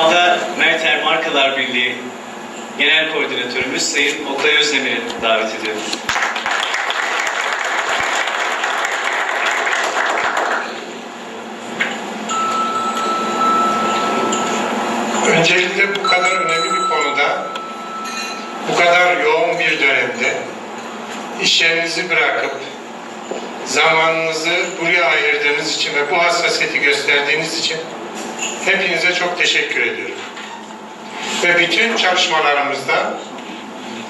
anda Mertel Markalar Birliği Genel Koordinatörümüz Sayın Oktay Özdemir'i davet ediyorum. Öncelikle bu kadar önemli bir konuda, bu kadar yoğun bir dönemde iş yerinizi bırakıp zamanınızı buraya ayırdığınız için ve bu hassasiyeti gösterdiğiniz için hepinize çok teşekkür ediyorum. Ve bütün çalışmalarımızda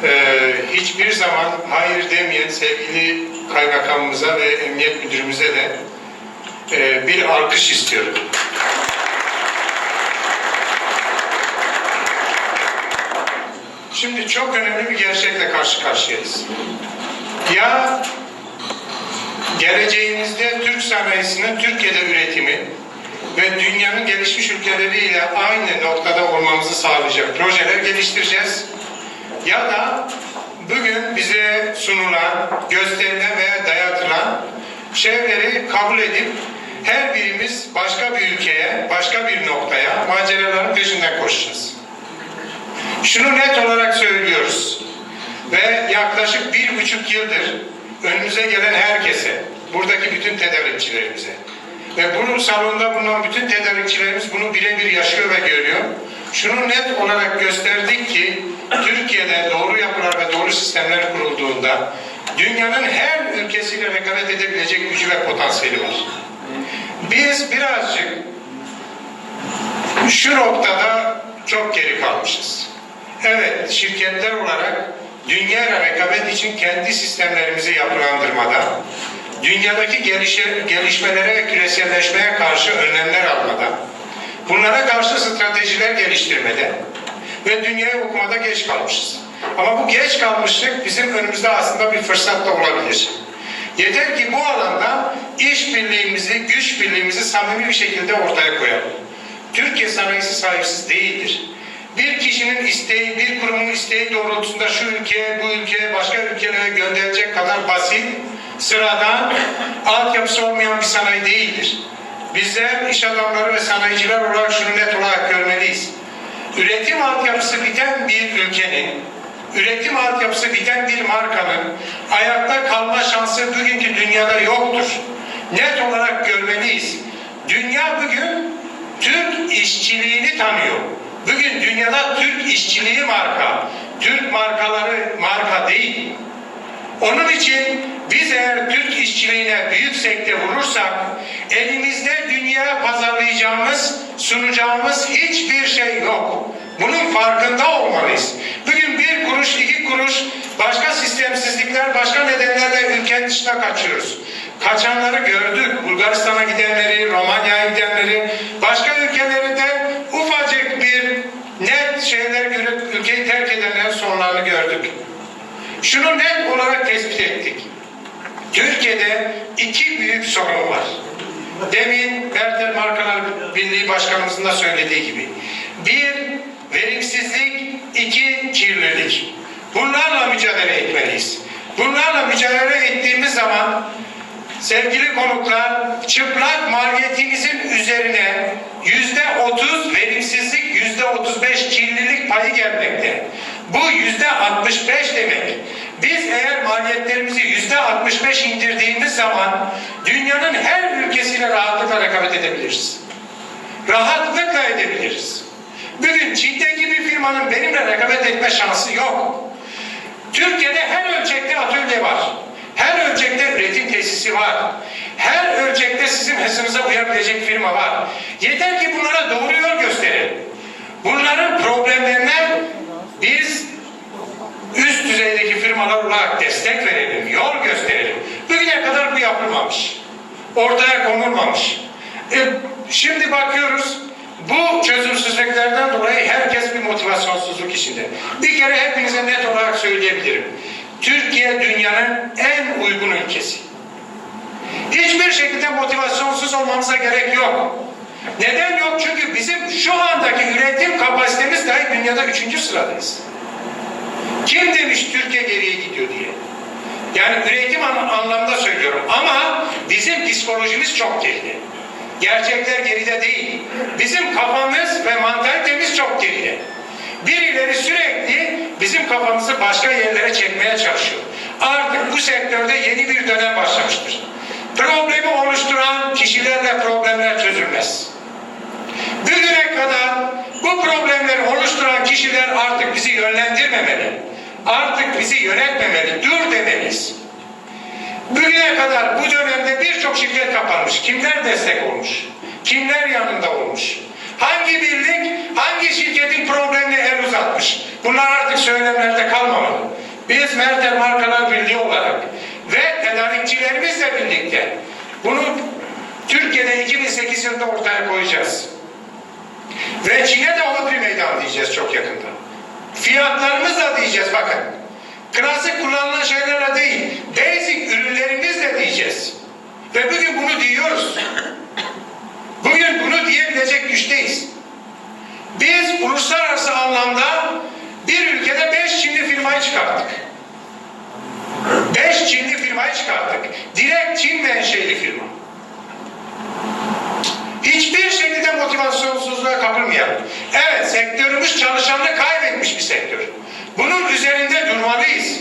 eee, hiçbir zaman hayır demeyen sevgili kaymakamımıza ve emniyet müdürümüze de eee, bir alkış istiyorum. Şimdi çok önemli bir gerçekle karşı karşıyayız. Ya geleceğimizde Türk sanayisinin Türkiye'de üretimi ve dünyanın gelişmiş ülkeleriyle aynı noktada olmamızı sağlayacak projeler geliştireceğiz. Ya da bugün bize sunulan, gösterilen veya dayatılan şeyleri kabul edip her birimiz başka bir ülkeye, başka bir noktaya maceraların peşinden koşacağız. Şunu net olarak söylüyoruz ve yaklaşık bir buçuk yıldır önümüze gelen herkese, buradaki bütün tedarikçilerimize ve bunun salonda bulunan bütün tedarikçilerimiz bunu birebir yaşıyor ve görüyor. Şunu net olarak gösterdik ki Türkiye'de doğru yapılar ve doğru sistemler kurulduğunda dünyanın her ülkesiyle rekabet edebilecek gücü ve potansiyeli var. Biz birazcık şu noktada çok geri kalmışız. Evet, şirketler olarak dünya rekabet için kendi sistemlerimizi yapılandırmada, dünyadaki gelişe, gelişmelere ve küreselleşmeye karşı önlemler almada, bunlara karşı stratejiler geliştirmede ve dünyayı okumada geç kalmışız. Ama bu geç kalmışlık bizim önümüzde aslında bir fırsat da olabilir. Yeter ki bu alanda işbirliğimizi, güç birliğimizi samimi bir şekilde ortaya koyalım. Türkiye sanayisi sahipsiz değildir. Bir kişinin isteği, bir kurumun isteği doğrultusunda şu ülkeye, bu ülkeye, başka ülkelere gönderilecek kadar basit, sıradan, altyapısı olmayan bir sanayi değildir. Bizler iş adamları ve sanayiciler olarak şunu net olarak görmeliyiz. Üretim altyapısı biten bir ülkenin, üretim altyapısı biten bir markanın ayakta kalma şansı bugünkü dünyada yoktur. Net olarak görmeliyiz. Dünya bugün Türk işçiliğini tanıyor. Bugün dünyada Türk işçiliği marka, Türk markaları marka değil. Onun için biz eğer Türk işçiliğine büyük sekte vurursak elimizde dünyaya pazarlayacağımız, sunacağımız hiçbir şey yok. Bunun farkında olmalıyız. Bugün bir kuruş, iki kuruş başka sistemsizlikler, başka nedenlerle ülkenin dışına kaçıyoruz. Kaçanları gördük. Bulgaristan'a gidenleri, Romanya'ya gidenleri, başka ülkelerinde ufacık bir net şeyler görüp ülkeyi terk edenlerin sonlarını gördük. Şunu net olarak tespit ettik. Türkiye'de iki büyük sorun var. Demin Bertel Markalar Birliği Başkanımızın da söylediği gibi. Bir, verimsizlik, iki, kirlilik. Bunlarla mücadele etmeliyiz. Bunlarla mücadele ettiğimiz zaman sevgili konuklar çıplak maliyetimizin üzerine yüzde otuz verimsizlik, yüzde otuz beş kirlilik payı gelmekte. Bu yüzde altmış beş demek. Biz eğer maliyetlerimizi yüzde altmış beş indirdiğimiz zaman dünyanın her ülkesiyle rahatlıkla rekabet edebiliriz. Rahatlıkla edebiliriz. Bugün Çin'deki bir firmanın benimle rekabet etme şansı yok. Türkiye'de her ölçekte atölye var. Her ölçekte üretim tesisi var. Her ölçekte sizin hızınıza uyabilecek firma var. Yeter ki bunlara doğru yol gösterin. Bunların problemlerine biz üst düzeydeki firmalar olarak destek verelim, yol gösterelim. Bugüne kadar bu yapılmamış. Ortaya konulmamış. E, şimdi bakıyoruz bu çözümsüzlüklerden dolayı herkes bir motivasyonsuzluk içinde. Bir kere hepinize net olarak söyleyebilirim. Türkiye dünyanın en uygun ülkesi. Hiçbir şekilde motivasyonsuz olmamıza gerek yok. Neden yok? Çünkü bizim şu andaki üretim kapasitemiz dahi dünyada üçüncü sıradayız. Kim demiş Türkiye geriye gidiyor diye. Yani üretim an- anlamda söylüyorum. Ama bizim psikolojimiz çok geride. Gerçekler geride değil. Bizim kafamız ve mantalitemiz çok geride. Birileri sürekli bizim kafamızı başka yerlere çekmeye çalışıyor. Artık bu sektörde yeni bir dönem başlamıştır. Problemi oluşturan kişilerle problemler çözülmez. Bugüne kadar bu problemleri oluşturan kişiler artık bizi yönlendirmemeli. Artık bizi yönetmemeli. Dur demeliyiz. Bugüne kadar bu dönemde birçok şirket kapanmış. Kimler destek olmuş? Kimler yanında olmuş? Hangi birlik, hangi şirketin problemine el uzatmış? Bunlar artık söylemlerde kalmamalı. Biz Mertel Markalar Birliği olarak ve tedarikçilerimizle birlikte bunu Türkiye'de 2008 yılında ortaya koyacağız. Ve Çin'e de hodri meydan diyeceğiz çok yakında. Fiyatlarımızla diyeceğiz bakın. Klasik kullanılan şeylerle değil, basic ürünlerimizle diyeceğiz. Ve bugün bunu diyoruz. Bugün bunu diyebilecek güçteyiz. Biz uluslararası anlamda bir ülkede beş Çinli firmayı çıkarttık. Beş Çinli firmayı çıkarttık. Direkt Çin menşeli firma. Hiçbir şekilde motivasyonsuzluğa kapılmayalım. Evet sektörümüz çalışanını kaybetmiş bir sektör. Bunun üzerinde durmalıyız.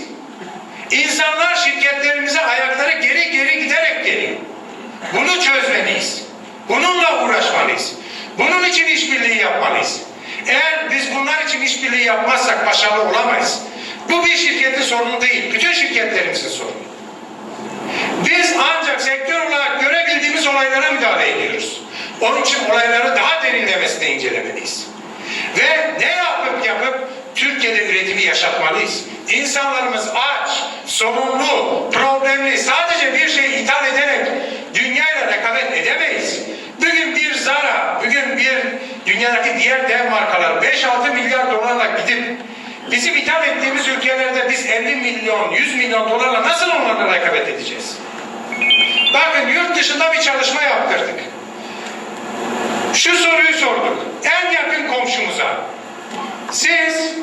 İnsanlar şirketlerimize ayakları geri geri giderek geliyor. Bunu çözmeliyiz. Bununla uğraşmalıyız. Bunun için işbirliği yapmalıyız. Eğer biz bunlar için işbirliği yapmazsak başarılı olamayız. Bu bir şirketin sorunu değil, bütün şirketlerimizin sorunu. Biz ancak sektör olarak görebildiğimiz olaylara müdahale ediyoruz. Onun için olayları daha derinlemesine incelemeliyiz. Ve ne yapıp yapıp Türkiye'de üretimi yaşatmalıyız. İnsanlarımız aç, sorunlu, problemli, sadece bir şey ithal ederek dünyayla rekabet edemeyiz. Bugün bir Zara, bugün bir dünyadaki diğer dev markalar 5-6 milyar dolarla gidip bizim ithal ettiğimiz ülkelerde biz 50 milyon, 100 milyon dolarla nasıl onlarla rekabet edeceğiz? Bakın yurt dışında bir çalışma yaptırdık. Şu soruyu sorduk. En yakın komşumuza. Siz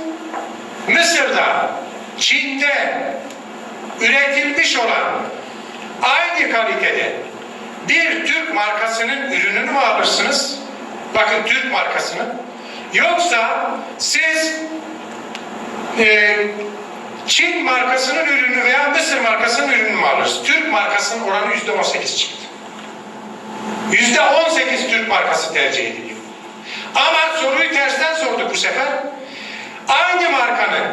Mısır'da, Çin'de üretilmiş olan aynı kalitede bir Türk markasının ürününü mü alırsınız? Bakın Türk markasını. Yoksa siz e, Çin markasının ürünü veya Mısır markasının ürünü mü alırsınız? Türk markasının oranı yüzde on sekiz çıktı. Yüzde on sekiz Türk markası tercih ediliyor. Ama soruyu tersten sorduk bu sefer. Aynı markanın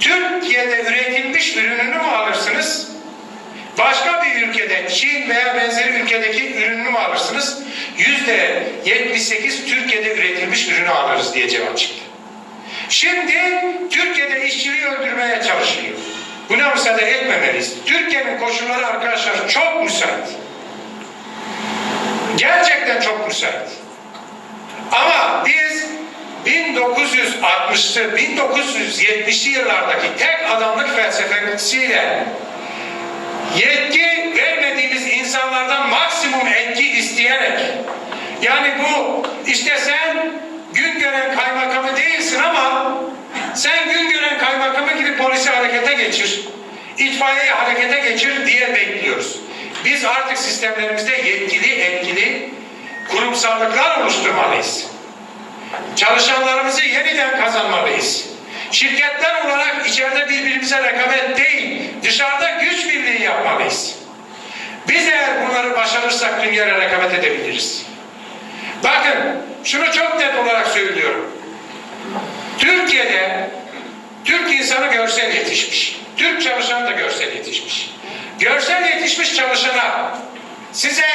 Türkiye'de üretilmiş ürününü mü alırsınız? Başka bir ülkede, Çin veya benzeri ülkedeki ürününü mü alırsınız? Yüzde 78 Türkiye'de üretilmiş ürünü alırız diye cevap çıktı. Şimdi Türkiye'de işçiliği öldürmeye çalışılıyor. Buna müsaade etmemeliyiz. Türkiye'nin koşulları arkadaşlar çok müsait. Gerçekten çok müsait. Ama biz 1960'lı, 1970'li yıllardaki tek adamlık felsefesiyle yetki vermediğimiz insanlardan maksimum etki isteyerek yani bu işte sen gün gören kaymakamı değilsin ama sen gün gören kaymakamı gibi polisi harekete geçir, itfaiyeyi harekete geçir diye bekliyoruz. Biz artık sistemlerimizde yetkili, etkili kurumsallıklar oluşturmalıyız. Çalışanlarımızı yeniden kazanmalıyız. Şirketler olarak içeride birbirimize rekabet değil, dışarıda güç birliği yapmalıyız. Biz eğer bunları başarırsak dünyaya rekabet edebiliriz. Bakın, şunu çok net olarak söylüyorum. Türkiye'de Türk insanı görsel yetişmiş. Türk çalışanı da görsel yetişmiş. Görsel yetişmiş çalışana size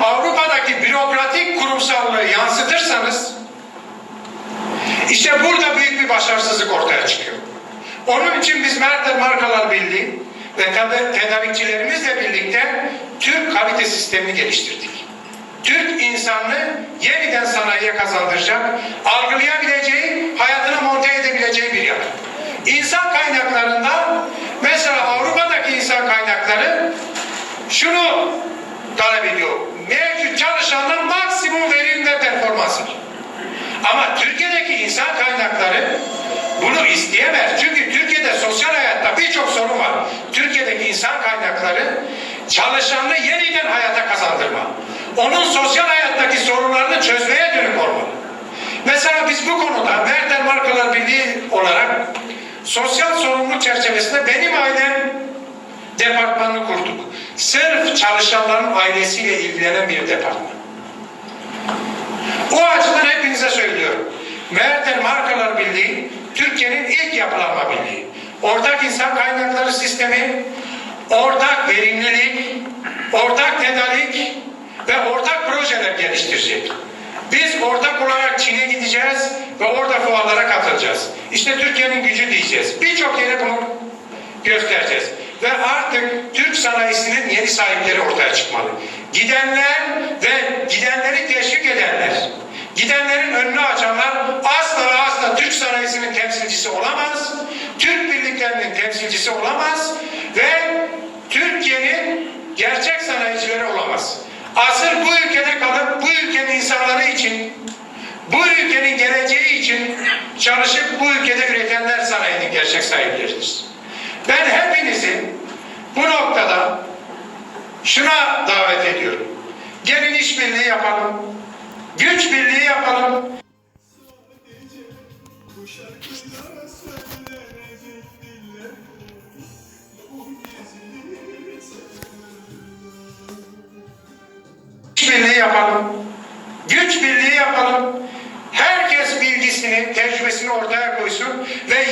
Avrupa'daki bürokratik kurumsallığı yansıtırsanız işte burada büyük bir başarısızlık ortaya çıkıyor. Onun için biz Mertel Markalar Birliği ve ted- tedarikçilerimizle birlikte Türk kalite sistemini geliştirdik. Türk insanını yeniden sanayiye kazandıracak, algılayabileceği, hayatına monte edebileceği bir yapı. İnsan kaynaklarında mesela Avrupa'daki insan kaynakları şunu talep ediyor. Mevcut çalışandan maksimum verim ve performans var. Ama Türkiye'deki insan kaynakları bunu isteyemez. Çünkü Türkiye'de sosyal hayatta birçok sorun var. Türkiye'deki insan kaynakları çalışanı yeniden hayata kazandırma. Onun sosyal hayattaki sorunlarını çözmeye dönük olmalı. Mesela biz bu konuda Mertel Markalar Birliği olarak sosyal sorumluluk çerçevesinde benim ailem departmanını kurduk. Sırf çalışanların ailesiyle ilgilenen bir departman. O açıdan hepinize söylüyorum. Mertel Markalar Birliği Türkiye'nin ilk yapılanma birliği. Ortak insan kaynakları sistemi, ortak verimlilik, ortak tedarik ve ortak projeler geliştirecek. Biz ortak olarak Çin'e gideceğiz ve orada fuarlara katılacağız. İşte Türkiye'nin gücü diyeceğiz. Birçok yere bunu göstereceğiz. Ve artık Türk sanayisinin yeni sahipleri ortaya çıkmalı. Gidenler ve gidenleri teşvik edenler, gidenlerin önünü açanlar asla ve asla Türk sanayisinin temsilcisi olamaz, Türk birliklerinin temsilcisi olamaz ve Türkiye'nin gerçek sanayicileri olamaz. Asıl bu ülkede kalıp bu ülkenin insanları için, bu ülkenin geleceği için çalışıp bu ülkede üretenler sanayinin gerçek sahipleridir. Ben hepinizi bu noktada şuna davet ediyorum. Gelin işbirliği yapalım. Güç birliği yapalım. Gizli işbirliği yapalım. Güç birliği yapalım. Herkes bilgisini, tecrübesini ortaya koysun ve